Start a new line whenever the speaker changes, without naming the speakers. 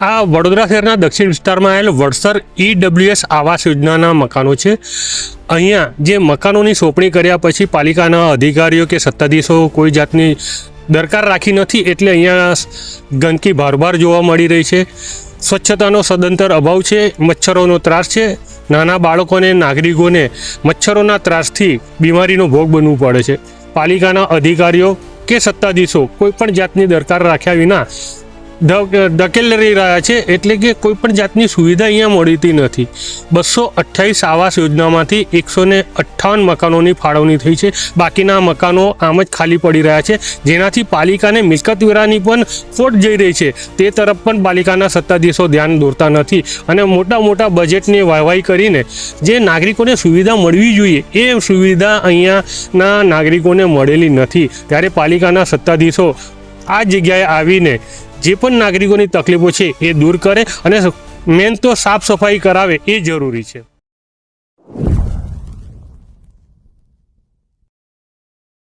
આ વડોદરા શહેરના દક્ષિણ વિસ્તારમાં આવેલ વડસર ઈડબ્લ્યુએસ આવાસ યોજનાના મકાનો છે. અહીંયા જે મકાનોની સોંપણી કર્યા પછી પાલિકાના અધિકારીઓ કે સત્તાધીશો કોઈ જાતની દરકાર રાખી નથી એટલે અહીંયા ગંદકી ભારભાર જોવા મળી રહી છે. સ્વચ્છતાનો સદંતર અભાવ છે, મચ્છરોનો ત્રાસ છે. નાના બાળકોને, નાગરિકોને મચ્છરોના ત્રાસથી બીમારીનો ભોગ બનવું પડે છે. પાલિકાના અધિકારીઓ કે સત્તાધીશો કોઈ પણ જાતની દરકાર રાખ્યા વિના ધકેલી રહ્યા છે એટલે કે કોઈ પણ જાતની સુવિધા અહીંયા મળતી નથી. બસો અઠ્યાવીસ આવાસ યોજનામાંથી એકસો ને અઠ્ઠાવન મકાનોની ફાળવણી થઈ છે. બાકીના મકાનો આમ જ ખાલી પડી રહ્યા છે. જેનાથી પાલિકાને મિલકત વેરાની પણ ખોટ જઈ રહી છે. તે તરફ પણ પાલિકાના સત્તાધીશો ધ્યાન દોરતા નથી અને મોટા મોટા બજેટની વાહવાહી કરીને જે નાગરિકોને સુવિધા મળવી જોઈએ એ સુવિધા અહીંયાના નાગરિકોને મળેલી નથી. ત્યારે પાલિકાના સત્તાધીશો આ જગ્યાએ આવીને જે પણ નાગરિકોની તકલીફો છે એ દૂર કરે અને મેન તો સાફ સફાઈ કરાવે એ જરૂરી છે.